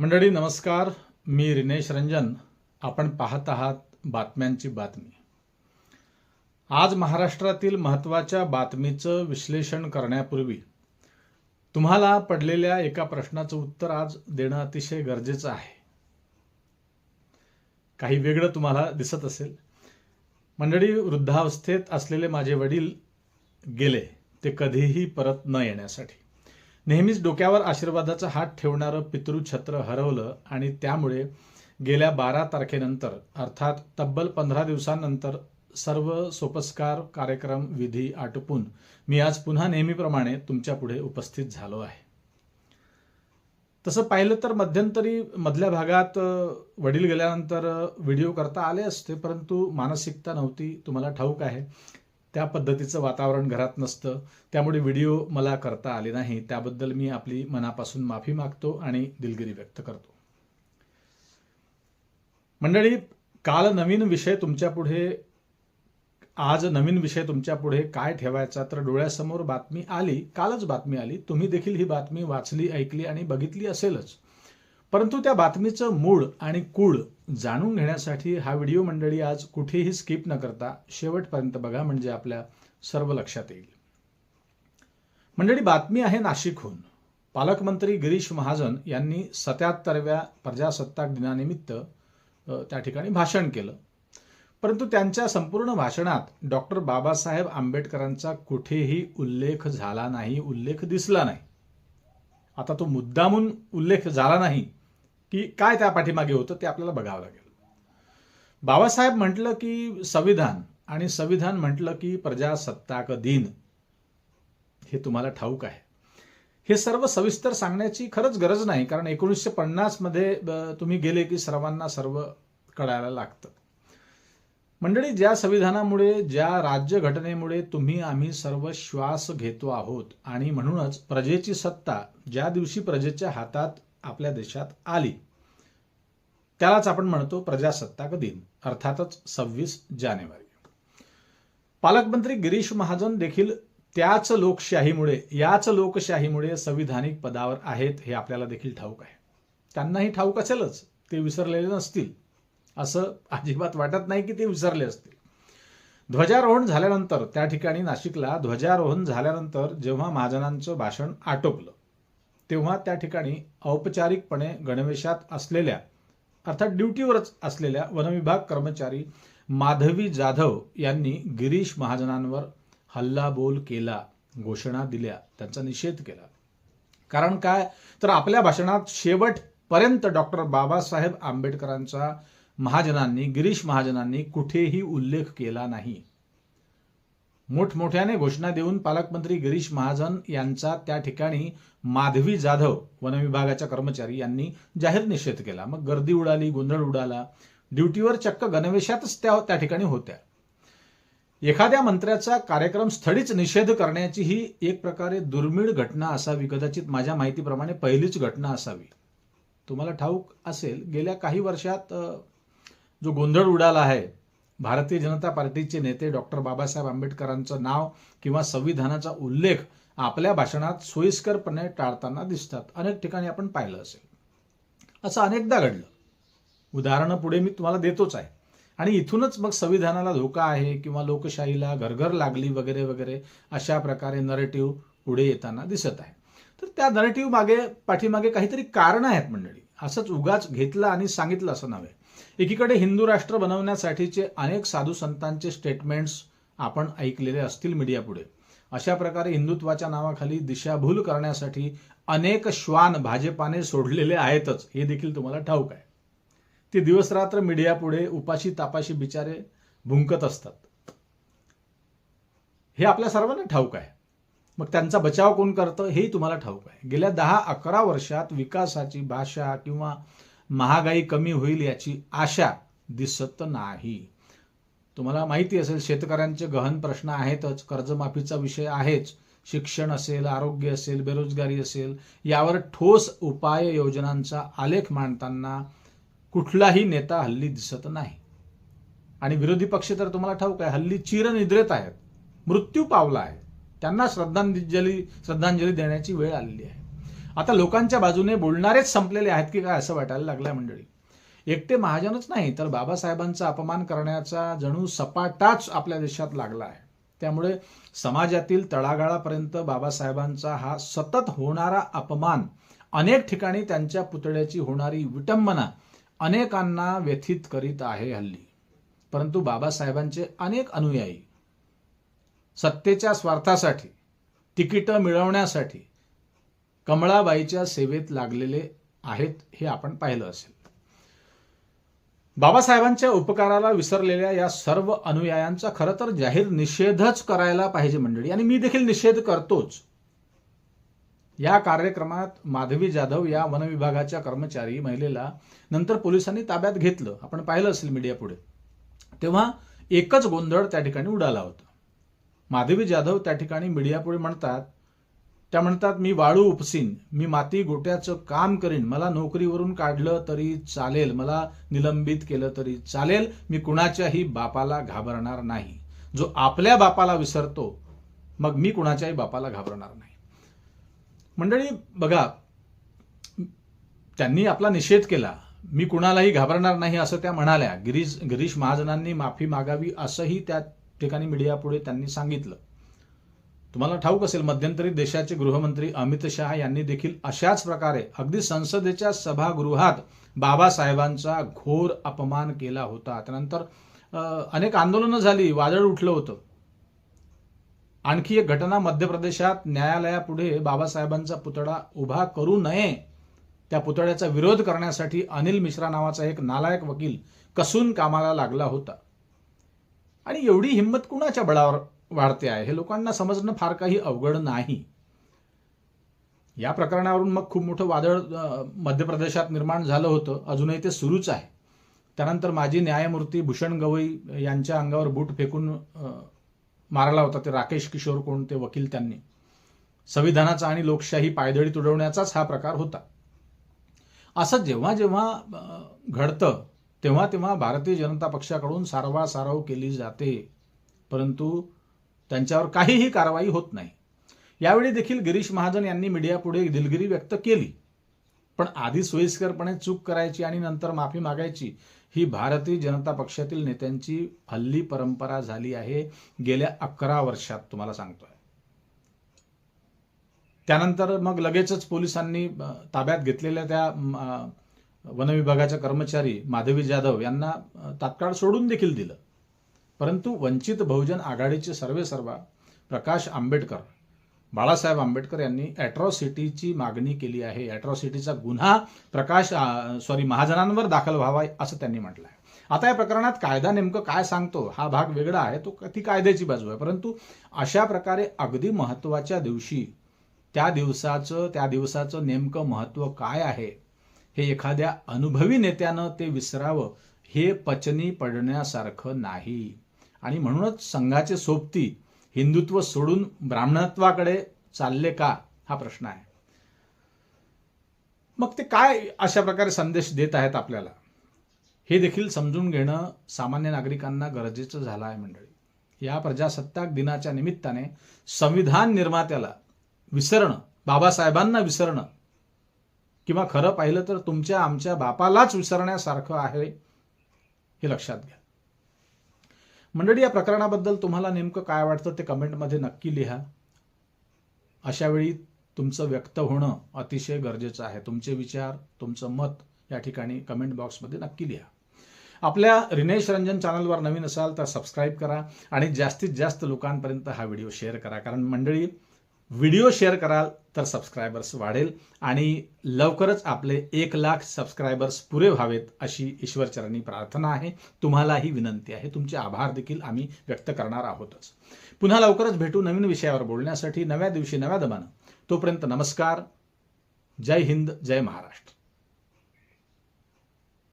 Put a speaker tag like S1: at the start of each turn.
S1: मंडळी नमस्कार. मी रिनेश रंजन. आपण पाहत आहात बातम्यांची बातमी. आज महाराष्ट्रातील महत्त्वाच्या बातमीचं विश्लेषण करण्यापूर्वी तुम्हाला पडलेल्या एका प्रश्नाचं उत्तर आज देणं अतिशय गरजेचं आहे. काही वेगळं तुम्हाला दिसत असेल. मंडळी वृद्धावस्थेत असलेले माझे वडील गेले. ते कधीही परत न येण्यासाठी. नेहमीच डोक्यावर आशीर्वादाचा हात ठेवणारं पितृछत्र हरवलं आणि त्यामुळे गेल्या बारा तारखेनंतर अर्थात तब्बल पंधरा दिवसांनंतर सर्व सोपस्कार कार्यक्रम विधी आटोपून मी आज पुन्हा नेहमीप्रमाणे तुमच्यापुढे उपस्थित झालो आहे. तसं पाहिलं तर मध्यंतरी मधल्या भागात वडील गेल्यानंतर व्हिडिओ करता आले असते परंतु मानसिकता नव्हती तुम्हाला ठाऊक आहे. त्या पद्धतीचं वातावरण घरात नसतं. त्यामुळे व्हिडिओ मला करता आले नाही. त्याबद्दल मी आपली मनापासून माफी मागतो आणि दिलगिरी व्यक्त करतो. मंडळी काल नवीन विषय तुमच्यापुढे आज नवीन विषय तुमच्यापुढे काय ठेवायचा तर डोळ्यासमोर बातमी आली कालच बातमी आली. तुम्ही देखील ही बातमी वाचली ऐकली आणि बघितली असेलच. परंतु त्या बातमीचं मूळ आणि कूळ जाणून घेण्यासाठी हा व्हिडिओ मंडळी आज कुठेही स्किप न करता शेवटपर्यंत बघा म्हणजे आपल्या सर्व लक्षात येईल. मंडळी बातमी आहे नाशिकहून. पालकमंत्री गिरीश महाजन यांनी सत्याहत्तरव्या प्रजासत्ताक दिनानिमित्त त्या ठिकाणी भाषण केलं. परंतु त्यांच्या संपूर्ण भाषणात डॉक्टर बाबासाहेब आंबेडकरांचा कुठेही उल्लेख झाला नाही उल्लेख दिसला नाही. आता तो मुद्दामून उल्लेख झाला नाही. की काय त्या पाठीमागे होतं ते आपल्याला बघावं लागेल. बाबासाहेब म्हटलं की संविधान आणि संविधान म्हटलं की प्रजासत्ताक दिन हे तुम्हाला ठाऊक आहे. हे सर्व सविस्तर सांगण्याची खरंच गरज नाही कारण एकोणीसशे पन्नासमध्ये तुम्ही गेले की सर्वांना सर्व कळायला लागतं. मंडळी ज्या संविधानामुळे ज्या राज्यघटनेमुळे तुम्ही आम्ही सर्व श्वास घेतो आहोत आणि म्हणूनच प्रजेची सत्ता ज्या दिवशी प्रजेच्या हातात आपल्या देशात आली. त्यालाच आपण म्हणतो प्रजासत्ताक दिन अर्थातच सव्वीस जानेवारी. पालकमंत्री गिरीश महाजन देखील त्याच लोकशाहीमुळे याच लोकशाहीमुळे संविधानिक पदावर आहेत हे आपल्याला देखील ठाऊक आहे. त्यांनाही ठाऊक असेलच ते विसरलेले नसतील. असं अजिबात वाटत नाही की ते विसरले असतील. ध्वजारोहण झाल्यानंतर त्या ठिकाणी नाशिकला ध्वजारोहण झाल्यानंतर जेव्हा महाजनांचं भाषण आटोपलं तेव्हा त्या ठिकाणी औपचारिकपणे गणवेशात असलेल्या अर्थात ड्युटीवरच असलेल्या वनविभाग कर्मचारी माधवी जाधव यांनी गिरीश महाजनांवर हल्लाबोल केला घोषणा दिल्या त्यांचा निषेध केला. कारण काय? तर आपल्या भाषणात शेवटपर्यंत डॉक्टर बाबासाहेब आंबेडकरांचा महाजनांनी गिरीश महाजनांनी कुठेही उल्लेख केला नाही. मोठमोठ्याने घोषणा देऊन पालकमंत्री गिरीश महाजन यांचा त्या ठिकाणी माधवी जाधव वनविभागाच्या कर्मचारी यांनी जाहीर निषेध केला. मग गर्दी उडाली गोंधळ उडाला. ड्युटीवर चक्क गणवेशातच त्या त्या ठिकाणी होत्या. एखाद्या मंत्र्याचा कार्यक्रम स्थळीच निषेध करण्याची ही एक प्रकारे दुर्मिळ घटना असावी कदाचित माझ्या माहितीप्रमाणे पहिलीच घटना असावी. तुम्हाला ठाऊक असेल गेल्या काही वर्षात जो गोंधळ उडाला आहे भारतीय जनता पार्टीचे नेते डॉक्टर बाबासाहेब आंबेडकरांचं नाव किंवा संविधानाचा उल्लेख आपल्या भाषणात सोयीस्करपणे टाळताना दिसतात. अनेक ठिकाणी आपण पाहिलं असेल. असं अनेकदा घडलं. उदाहरणं पुढे मी तुम्हाला देतोच आहे. आणि इथूनच मग संविधानाला धोका आहे किंवा लोकशाहीला घरघर लागली वगैरे वगैरे अशा प्रकारे नरेटिव्ह पुढे येताना दिसत आहे. तर त्या नरेटिव्ह मागे पाठीमागे काहीतरी कारणं आहेत मंडळी. असंच उगाच घेतलं आणि सांगितलं असं नव्हे. एकीकडे हिंदू राष्ट्र बनवण्यासाठीचे अनेक साधू संतांचे स्टेटमेंट्स आपण ऐकलेले असतील मीडिया पुढे अशा प्रकारे हिंदुत्वाच्या नावाखाली दिशाभूल करण्यासाठी अनेक श्वान भाजपाने सोडलेले आहेतच. हे देखील तुम्हाला ठाऊक आहे. ते दिवसरात्र मीडिया पुढे उपाशी तापाशी बिचारे भुंकत असतात. हे आपल्या सर्वांना ठाऊक आहे. मग त्यांचा बचाव कोण करतं हेही तुम्हाला ठाऊक आहे. गेल्या दहा अकरा वर्षात विकासाची भाषा किंवा महागाई कमी होईल याची आशा दिसत नाही. तुम्हाला माहिती असेल शेतकऱ्यांचे गहन प्रश्न आहेतच. कर्जमाफीचा विषय आहेच. शिक्षण असेल आरोग्य असेल बेरोजगारी असेल यावर ठोस उपाय योजनांचा आलेख मांडताना कुठलाही नेता हल्ली दिसत नाही. आणि विरोधी पक्ष तर तुम्हाला ठाऊक आहे हल्ली चिरनिद्रेत आहेत. मृत्यू पावला आहे. त्यांना श्रद्धांजली श्रद्धांजली देण्याची वेळ आलेली आहे. आता लोकांच्या बाजूने बोलणारेच संपलेले आहेत की काय असं वाटायला लागलंय मंडळी. एकटे महाजनच नाही तर बाबासाहेबांचा अपमान करण्याचा जणू सपाटाच आपल्या देशात लागला आहे. त्यामुळे समाजातील तळागाळापर्यंत बाबासाहेबांचा हा सतत होणारा अपमान अनेक ठिकाणी त्यांच्या पुतळ्याची होणारी विटंबना अनेकांना व्यथित करीत आहे हल्ली. परंतु बाबासाहेबांचे अनेक अनुयायी सत्तेच्या स्वार्थासाठी तिकीटं मिळवण्यासाठी कमळाबाईच्या सेवेत लागलेले आहेत हे आपण पाहिलं असेल. बाबासाहेबांच्या उपकाराला विसरलेल्या या सर्व अनुयायांचा खरं तर जाहीर निषेधच करायला पाहिजे मंडळी. आणि मी देखील निषेध करतोच. या कार्यक्रमात माधवी जाधव या वनविभागाच्या कर्मचारी महिलेला नंतर पोलिसांनी ताब्यात घेतलं. आपण पाहिलं असेल मीडिया पुढे. तेव्हा एकच गोंधळ त्या ठिकाणी उडाला होता. माधवी जाधव त्या ठिकाणी मीडियापुढे म्हणतात त्या म्हणतात मी वाळू उपसीन मी माती गोट्याचं काम करीन. मला नोकरीवरून काढलं तरी चालेल मला निलंबित केलं तरी चालेल. मी कुणाच्याही बापाला घाबरणार नाही. जो आपल्या बापाला विसरतो मग मी कुणाच्याही बापाला घाबरणार नाही. मंडळी बघा त्यांनी आपला निषेध केला मी कुणालाही घाबरणार नाही असं त्या म्हणाल्या. गिरीश गिरीश महाजनांनी माफी मागावी असंही त्या ठिकाणी मीडियापुढे त्यांनी सांगितलं. तुम्हाला ठाऊक असेल मध्यंतरी देशाचे गृहमंत्री अमित शहा यांनी देखील अशाच प्रकारे अगदी संसदेच्या सभागृहात बाबासाहेबांचा घोर अपमान केला होता. त्यानंतर अनेक आंदोलनं झाली वादळ उठलं होतं. आणखी एक घटना मध्य प्रदेशात न्यायालयापुढे बाबासाहेबांचा पुतळा उभा करू नये त्या पुतळ्याचा विरोध करण्यासाठी अनिल मिश्रा नावाचा एक नालायक वकील कसून कामाला लागला होता. आणि एवढी हिंमत कुणाच्या बळावर वाढते आहे. हे लोकांना समजणं फार काही अवघड नाही. या प्रकरणावरून मग खूप मोठं वादळ मध्य प्रदेशात निर्माण झालं होतं. अजूनही ते सुरूच आहे. त्यानंतर माजी न्यायमूर्ती भूषण गवई यांच्या अंगावर बूट फेकून मारला होता. ते राकेश किशोर कोण ते वकील त्यांनी. संविधानाचा आणि लोकशाही पायदळी तुडवण्याचाच हा प्रकार होता. असं जेव्हा जेव्हा घडतं तेव्हा तेव्हा भारतीय जनता पक्षाकडून सारवासारव केली जाते. परंतु त्यांच्यावर काहीही कारवाई होत नाही. यावेळी देखील गिरीश महाजन यांनी मीडियापुढे दिलगिरी व्यक्त केली. पण आधी सोयीस्करपणे चूक करायची आणि नंतर माफी मागायची ही भारतीय जनता पक्षातील नेत्यांची हल्ली परंपरा झाली आहे गेल्या अकरा वर्षात तुम्हाला सांगतोय. त्यानंतर मग लगेचच पोलिसांनी ताब्यात घेतलेल्या त्या वनविभागाच्या कर्मचारी माधवी जाधव यांना तात्काळ सोडून देखील दिलं. परंतु वंचित बहुजन आघाडीचे सर्वेसर्वा प्रकाश आंबेडकर बाळासाहेब आंबेडकर यांनी ॲट्रॉसिटीची मागणी केली आहे. ॲट्रॉसिटीचा गुन्हा प्रकाश सॉरी महाजनांवर दाखल व्हावा असं त्यांनी म्हटलं आहे आता या प्रकरणात कायदा नेमकं काय सांगतो हा भाग वेगळा आहे. तो ती कायद्याची बाजू आहे. परंतु अशा प्रकारे अगदी महत्त्वाच्या दिवशी त्या दिवसाचं त्या दिवसाचं नेमकं महत्त्व काय आहे हे एखाद्या अनुभवी नेत्यानं ते विसरावं हे पचनी पडण्यासारखं नाही. आणि म्हणूनच संघाचे सोबती हिंदुत्व सोडून ब्राह्मणत्वाकडे चालले का हा प्रश्न आहे. मग ते काय अशा प्रकारे संदेश देत आहेत आपल्याला? हे देखील समजून घेणं सामान्य नागरिकांना गरजेचं झालं आहे मंडळी. या प्रजासत्ताक दिनाच्या निमित्ताने संविधान निर्मात्याला विसरणं बाबासाहेबांना विसरणं किंवा खरं पाहिलं तर तुमच्या आमच्या बापालाच विसरण्यासारखं आहे हे लक्षात घ्या. मंडळी या प्रकरणाबद्दल तुम्हाला नेमकं काय वाटतं ते कमेंटमध्ये नक्की लिहा. अशावेळी तुमचं व्यक्त होणं अतिशय गरजेचं आहे. तुमचे विचार तुमचं मत या ठिकाणी कमेंट बॉक्समध्ये नक्की लिहा. आपल्या रिनेश रंजन चॅनलवर नवीन असाल तर सबस्क्राईब करा आणि जास्तीत जास्त लोकांपर्यंत हा व्हिडिओ शेअर करा. कारण मंडळी व्हिडिओ शेअर कराल तर सबस्क्रायबर्स वाढेल आणि लवकरच आपले एक लाख सबस्क्रायबर्स पुरे व्हावेत अशी ईश्वरचरणी प्रार्थना आहे. तुम्हालाही विनंती आहे. तुमचे आभार देखील आम्ही व्यक्त करणार आहोतच. पुन्हा लवकरच भेटू नवीन विषयावर बोलण्यासाठी नव्या दिवशी नव्या दमानं. तोपर्यंत नमस्कार. जय हिंद जय महाराष्ट्र.